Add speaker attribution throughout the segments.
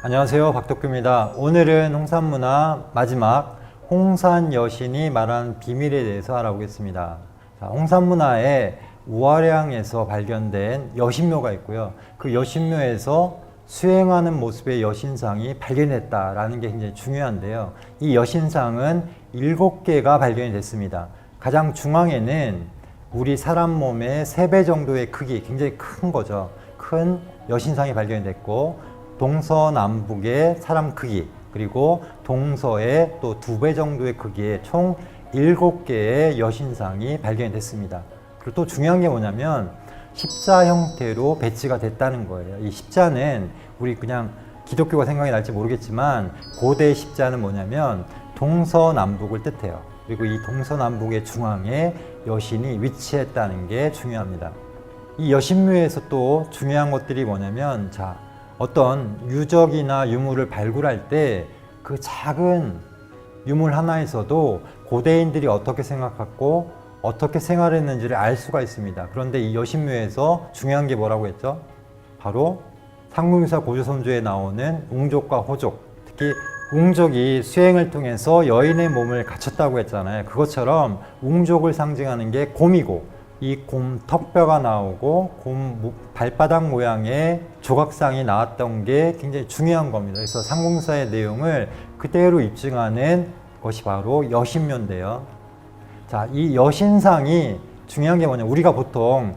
Speaker 1: 안녕하세요. 박덕규입니다. 오늘은 홍산문화 마지막 홍산 여신이 말하는 비밀에 대해서 알아보겠습니다. 자, 홍산문화에 우아량에서 발견된 여신묘가 있고요. 그 여신묘에서 수행하는 모습의 여신상이 발견됐다라는 게 굉장히 중요한데요. 이 여신상은 일곱 개가 발견이 됐습니다. 가장 중앙에는 우리 사람 몸의 세 배 정도의 크기, 굉장히 큰 거죠. 큰 여신상이 발견이 됐고, 동서남북의 사람 크기, 그리고 동서의 또 두 배 정도의 크기의 총 일곱 개의 여신상이 발견이 됐습니다. 그리고 또 중요한 게 뭐냐면 십자 형태로 배치가 됐다는 거예요. 이 십자는 우리 그냥 기독교가 생각이 날지 모르겠지만 고대 십자는 뭐냐면 동서남북을 뜻해요. 그리고 이 동서남북의 중앙에 여신이 위치했다는 게 중요합니다. 이 여신묘에서 또 중요한 것들이 뭐냐면 자 어떤 유적이나 유물을 발굴할 때 그 작은 유물 하나에서도 고대인들이 어떻게 생각했고 어떻게 생활했는지를 알 수가 있습니다. 그런데 이 여신묘에서 중요한 게 뭐라고 했죠? 바로 상무유사 고조선조에 나오는 웅족과 호족, 특히 웅족이 수행을 통해서 여인의 몸을 갖췄다고 했잖아요. 그것처럼 웅족을 상징하는 게 곰이고 이 곰 턱뼈가 나오고 곰 모- 발바닥 모양의 조각상이 나왔던 게 굉장히 중요한 겁니다. 그래서 상공사의 내용을 그대로 입증하는 것이 바로 여신묘인데요. 자, 이 여신상이 중요한 게 뭐냐. 우리가 보통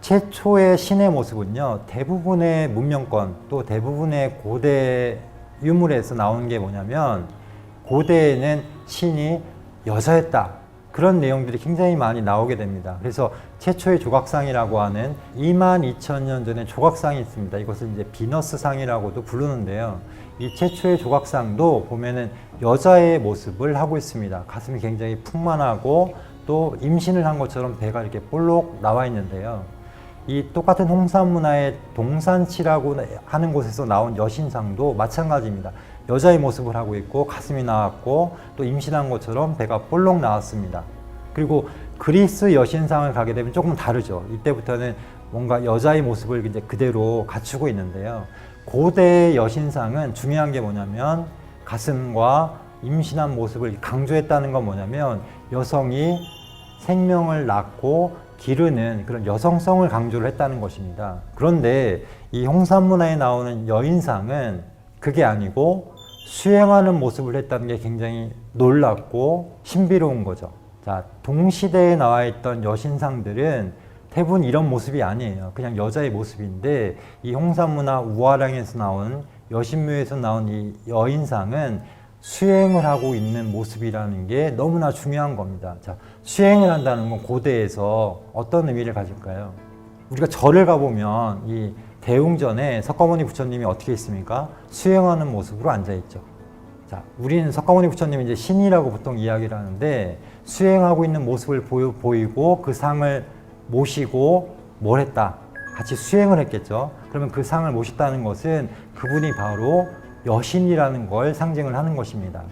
Speaker 1: 최초의 신의 모습은요, 대부분의 문명권 또 대부분의 고대 유물에서 나오는 게 뭐냐면, 고대에는 신이 여자였다. 그런 내용들이 굉장히 많이 나오게 됩니다. 그래서 최초의 조각상이라고 하는 2만 2천 년 전에 조각상이 있습니다. 이것을 이제 비너스상이라고도 부르는데요. 이 최초의 조각상도 보면은 여자의 모습을 하고 있습니다. 가슴이 굉장히 풍만하고 또 임신을 한 것처럼 배가 이렇게 볼록 나와 있는데요. 이 똑같은 홍산 문화의 동산치라고 하는 곳에서 나온 여신상도 마찬가지입니다. 여자의 모습을 하고 있고 가슴이 나왔고 또 임신한 것처럼 배가 볼록 나왔습니다. 그리고 그리스 여신상을 가게 되면 조금 다르죠. 이때부터는 뭔가 여자의 모습을 이제 그대로 갖추고 있는데요. 고대 여신상은 중요한 게 뭐냐면 가슴과 임신한 모습을 강조했다는 건 뭐냐면 여성이 생명을 낳고 기르는 그런 여성성을 강조를 했다는 것입니다. 그런데 이 홍산문화에 나오는 여인상은 그게 아니고 수행하는 모습을 했다는 게 굉장히 놀랍고 신비로운 거죠. 자, 동시대에 나와 있던 여신상들은 대부분 이런 모습이 아니에요. 그냥 여자의 모습인데 이 홍산문화 우아랑에서 나온 여신묘에서 나온 이 여인상은 수행을 하고 있는 모습이라는 게 너무나 중요한 겁니다. 자, 수행을 한다는 건 고대에서 어떤 의미를 가질까요? 우리가 절을 가보면 이 대웅전에 석가모니 부처님이 어떻게 있습니까? 수행하는 모습으로 앉아 있죠. 자, 우리는 석가모니 부처님이 이제 신이라고 보통 이야기를 하는데 수행하고 있는 모습을 보여, 보이고 그 상을 모시고 뭘 했다? 같이 수행을 했겠죠. 그러면 그 상을 모셨다는 것은 그분이 바로 여신이라는 걸 상징을 하는 것입니다.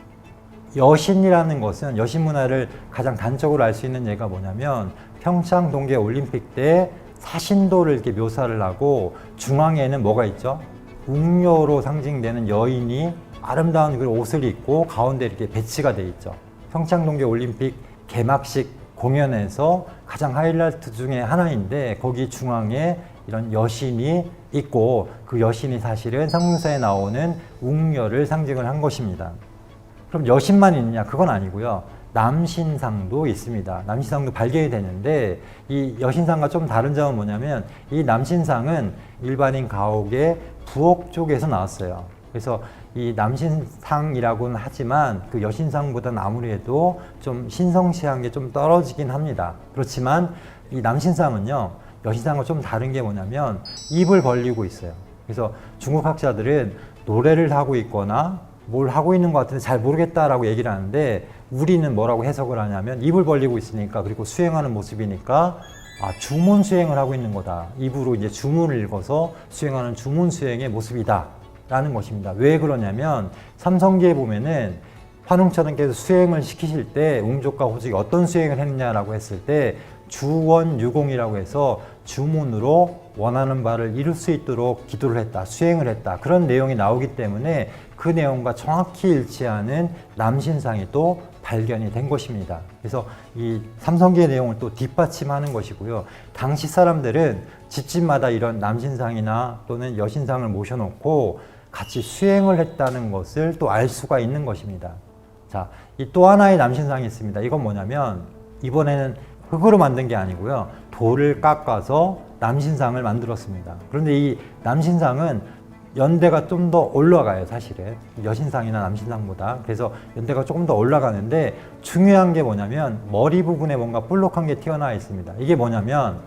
Speaker 1: 여신이라는 것은 여신 문화를 가장 단적으로 알 수 있는 예가 뭐냐면 평창 동계 올림픽 때 사신도를 이렇게 묘사를 하고 중앙에는 뭐가 있죠? 웅녀로 상징되는 여인이 아름다운 그 옷을 입고 가운데 이렇게 배치가 돼 있죠. 평창 동계 올림픽 개막식 공연에서 가장 하이라이트 중에 하나인데 거기 중앙에 이런 여신이 있고 그 여신이 사실은 상문사에 나오는 웅녀를 상징을 한 것입니다. 그럼 여신만 있느냐? 그건 아니고요. 남신상도 있습니다. 남신상도 발견이 되는데 이 여신상과 좀 다른 점은 뭐냐면 이 남신상은 일반인 가옥의 부엌 쪽에서 나왔어요. 그래서 이 남신상이라고는 하지만 그 여신상보다는 아무래도 좀 신성시한 게 좀 떨어지긴 합니다. 그렇지만 이 남신상은요, 여신상과 좀 다른 게 뭐냐면 입을 벌리고 있어요. 그래서 중국 학자들은 노래를 하고 있거나 뭘 하고 있는 것 같은데 잘 모르겠다라고 얘기를 하는데 우리는 뭐라고 해석을 하냐면 입을 벌리고 있으니까 그리고 수행하는 모습이니까 아, 주문 수행을 하고 있는 거다. 입으로 이제 주문을 읽어서 수행하는 주문 수행의 모습이다. 라는 것입니다. 왜 그러냐면 삼성기에 보면은 환웅처님께서 수행을 시키실 때 웅족과 호족이 어떤 수행을 했느냐라고 했을 때 주원유공이라고 해서 주문으로 원하는 바를 이룰 수 있도록 기도를 했다, 수행을 했다. 그런 내용이 나오기 때문에 그 내용과 정확히 일치하는 남신상이 또 발견이 된 것입니다. 그래서 이 삼성기의 내용을 또 뒷받침하는 것이고요. 당시 사람들은 집집마다 이런 남신상이나 또는 여신상을 모셔놓고 같이 수행을 했다는 것을 또 알 수가 있는 것입니다. 자, 이 또 하나의 남신상이 있습니다. 이건 뭐냐면 이번에는 흙으로 만든 게 아니고요. 돌을 깎아서 남신상을 만들었습니다. 그런데 이 남신상은 연대가 좀 더 올라가요, 사실은. 여신상이나 남신상보다. 그래서 연대가 조금 더 올라가는데 중요한 게 뭐냐면 머리 부분에 뭔가 볼록한 게 튀어나와 있습니다. 이게 뭐냐면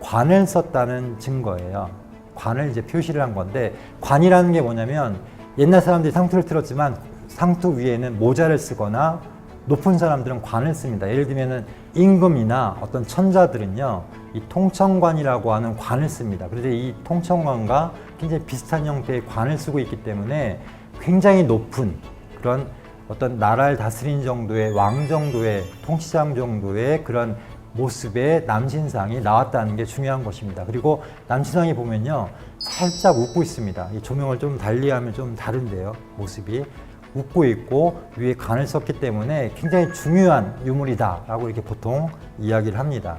Speaker 1: 관을 썼다는 증거예요. 관을 이제 표시를 한 건데 관이라는 게 뭐냐면 옛날 사람들이 상투를 틀었지만 상투 위에는 모자를 쓰거나 높은 사람들은 관을 씁니다. 예를 들면은 임금이나 어떤 천자들은요, 이 통청관이라고 하는 관을 씁니다. 그런데 이 통청관과 굉장히 비슷한 형태의 관을 쓰고 있기 때문에 굉장히 높은 그런 어떤 나라를 다스린 정도의 왕 정도의 통치장 정도의 그런 모습의 남신상이 나왔다는 게 중요한 것입니다. 그리고 남신상이 보면요, 살짝 웃고 있습니다. 이 조명을 좀 달리하면 좀 다른데요, 모습이. 웃고 있고 위에 간을 썼기 때문에 굉장히 중요한 유물이다라고 이렇게 보통 이야기를 합니다.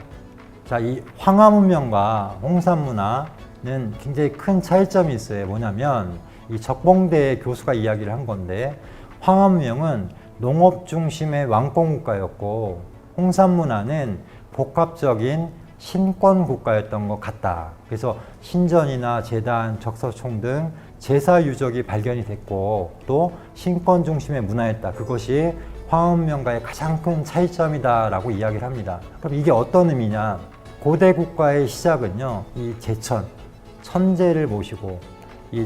Speaker 1: 자, 이 황하문명과 홍산문화는 굉장히 큰 차이점이 있어요. 뭐냐면 이 적봉대 교수가 이야기를 한 건데 황하문명은 농업 중심의 왕권 국가였고 홍산문화는 복합적인 신권 국가였던 것 같다. 그래서 신전이나 재단, 적서총 등 제사 유적이 발견이 됐고 또 신권 중심의 문화였다. 그것이 황원명과의 가장 큰 차이점이다라고 이야기를 합니다. 그럼 이게 어떤 의미냐? 고대 국가의 시작은요, 이 제천, 천재를 모시고 이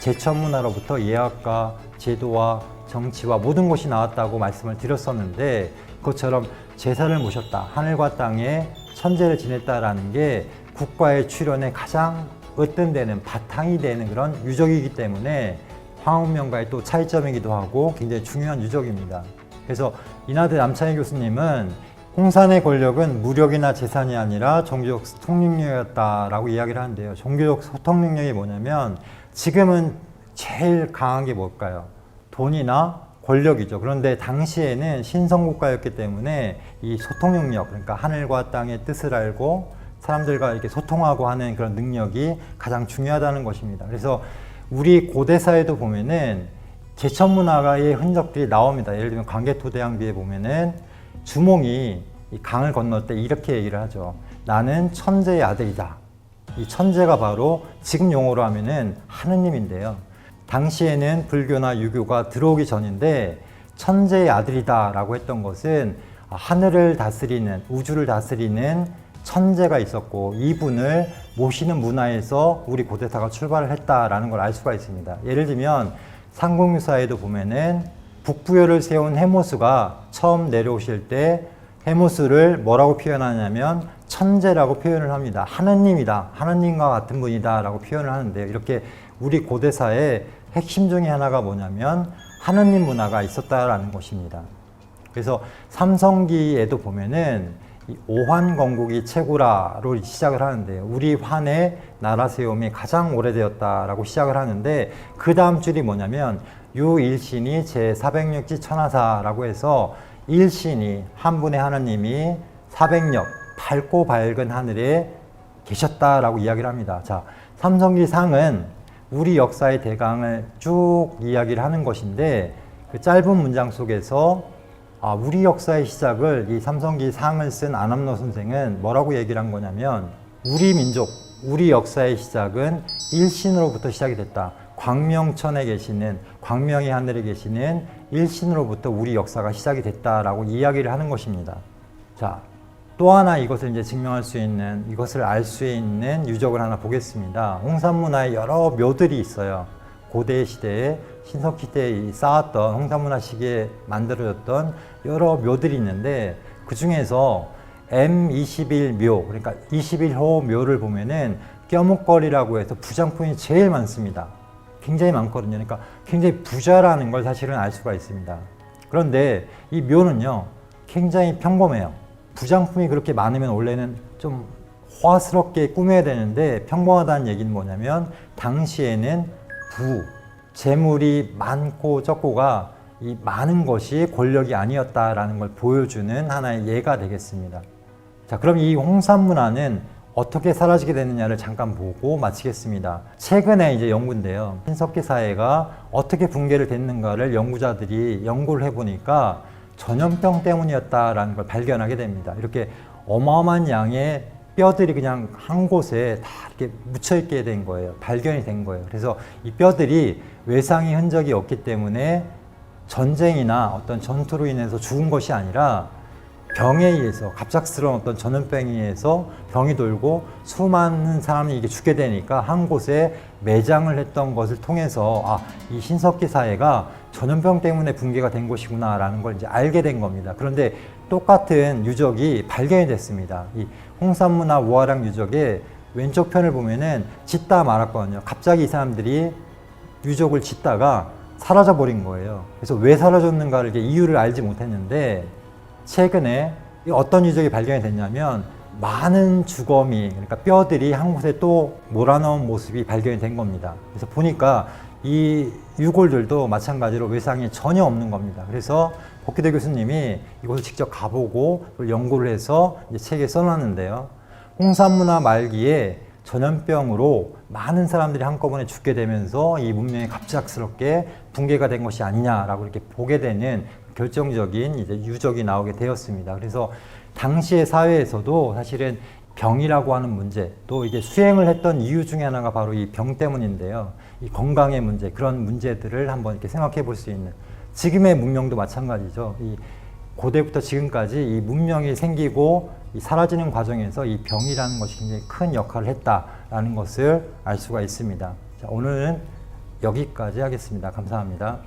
Speaker 1: 제천 문화로부터 예학과 제도와 정치와 모든 것이 나왔다고 말씀을 드렸었는데 그것처럼 제사를 모셨다. 하늘과 땅에 천재를 지냈다라는 게 국가의 출현에 가장 으뜸되는 바탕이 되는 그런 유적이기 때문에 황운명과의 또 차이점이기도 하고 굉장히 중요한 유적입니다. 그래서 이나대 남창희 교수님은 홍산의 권력은 무력이나 재산이 아니라 종교적 소통 능력이었다라고 이야기를 하는데요. 종교적 소통 능력이 뭐냐면 지금은 제일 강한 게 뭘까요? 돈이나 권력이죠. 그런데 당시에는 신성국가였기 때문에 이 소통 능력, 그러니까 하늘과 땅의 뜻을 알고 사람들과 이렇게 소통하고 하는 그런 능력이 가장 중요하다는 것입니다. 그래서 우리 고대사에도 보면은 제천 문화의 흔적들이 나옵니다. 예를 들면 광개토대왕비에 보면은 주몽이 이 강을 건널 때 이렇게 얘기를 하죠. 나는 천재의 아들이다. 이 천재가 바로 지금 용어로 하면은 하느님인데요. 당시에는 불교나 유교가 들어오기 전인데 천재의 아들이다라고 했던 것은 하늘을 다스리는 우주를 다스리는 천재가 있었고 이분을 모시는 문화에서 우리 고대사가 출발을 했다라는 걸 알 수가 있습니다. 예를 들면 상공유사에도 보면은 북부여를 세운 해모수가 처음 내려오실 때 해모수를 뭐라고 표현하냐면 천재라고 표현을 합니다. 하느님이다. 하느님과 같은 분이다라고 표현을 하는데요. 이렇게 우리 고대사의 핵심 중에 하나가 뭐냐면 하느님 문화가 있었다라는 것입니다. 그래서 삼성기에도 보면은 이 오환 건국이 최고라로 시작을 하는데요. 우리 환의 나라 세움이 가장 오래되었다라고 시작을 하는데 그 다음 줄이 뭐냐면 유일신이 제 406지 천하사라고 해서 일신이 한 분의 하나님이 400역 밝고 밝은 하늘에 계셨다라고 이야기를 합니다. 자, 삼성기 상은 우리 역사의 대강을 쭉 이야기를 하는 것인데 그 짧은 문장 속에서 아, 우리 역사의 시작을 이 삼성기 상을 쓴 안암로 선생은 뭐라고 얘기를 한 거냐면 우리 민족, 우리 역사의 시작은 일신으로부터 시작이 됐다. 광명천에 계시는 광명의 하늘에 계시는 일신으로부터 우리 역사가 시작이 됐다라고 이야기를 하는 것입니다. 자, 또 하나 이것을 이제 증명할 수 있는 이것을 알 수 있는 유적을 하나 보겠습니다. 홍산 문화에 여러 묘들이 있어요. 고대 시대에 신석 시대에 쌓았던 홍산문화 시기에 만들어졌던 여러 묘들이 있는데 그 중에서 M21묘 그러니까 21호 묘를 보면은 껴묵거리라고 해서 부장품이 제일 많습니다. 굉장히 많거든요. 그러니까 굉장히 부자라는 걸 사실은 알 수가 있습니다. 그런데 이 묘는요 굉장히 평범해요. 부장품이 그렇게 많으면 원래는 좀 호화스럽게 꾸며야 되는데 평범하다는 얘기는 뭐냐면 당시에는 부, 재물이 많고 적고가 이 많은 것이 권력이 아니었다라는 걸 보여주는 하나의 예가 되겠습니다. 자, 그럼 이 홍산 문화는 어떻게 사라지게 됐느냐를 잠깐 보고 마치겠습니다. 최근에 이제 연구인데요. 신석기 사회가 어떻게 붕괴를 됐는가를 연구자들이 연구를 해보니까 전염병 때문이었다라는 걸 발견하게 됩니다. 이렇게 어마어마한 양의 뼈들이 그냥 한 곳에 다 이렇게 묻혀 있게 된 거예요. 발견이 된 거예요. 그래서 이 뼈들이 외상의 흔적이 없기 때문에 전쟁이나 어떤 전투로 인해서 죽은 것이 아니라 병에 의해서 갑작스러운 어떤 전염병에 의해서 병이 돌고 수많은 사람이 이게 죽게 되니까 한 곳에 매장을 했던 것을 통해서 아, 이 신석기 사회가 전염병 때문에 붕괴가 된 것이구나라는 걸 이제 알게 된 겁니다. 그런데 똑같은 유적이 발견이 됐습니다. 이 홍산문화 우아랑 유적의 왼쪽 편을 보면은 짓다 말았거든요. 갑자기 이 사람들이 유적을 짓다가 사라져 버린 거예요. 그래서 왜 사라졌는가를 이유를 알지 못했는데 최근에 이 어떤 유적이 발견이 됐냐면 많은 주거미 그러니까 뼈들이 한 곳에 또 몰아넣은 모습이 발견이 된 겁니다. 그래서 보니까 이 유골들도 마찬가지로 외상이 전혀 없는 겁니다. 그래서 복기대 교수님이 이곳을 직접 가보고 연구를 해서 책에 써놨는데요. 홍산문화 말기에 전염병으로 많은 사람들이 한꺼번에 죽게 되면서 이 문명이 갑작스럽게 붕괴가 된 것이 아니냐라고 이렇게 보게 되는 결정적인 이제 유적이 나오게 되었습니다. 그래서 당시의 사회에서도 사실은 병이라고 하는 문제, 또 이게 수행을 했던 이유 중에 하나가 바로 이 병 때문인데요. 이 건강의 문제, 그런 문제들을 한번 이렇게 생각해 볼 수 있는 지금의 문명도 마찬가지죠. 이 고대부터 지금까지 이 문명이 생기고 이 사라지는 과정에서 이 병이라는 것이 굉장히 큰 역할을 했다라는 것을 알 수가 있습니다. 자, 오늘은 여기까지 하겠습니다. 감사합니다.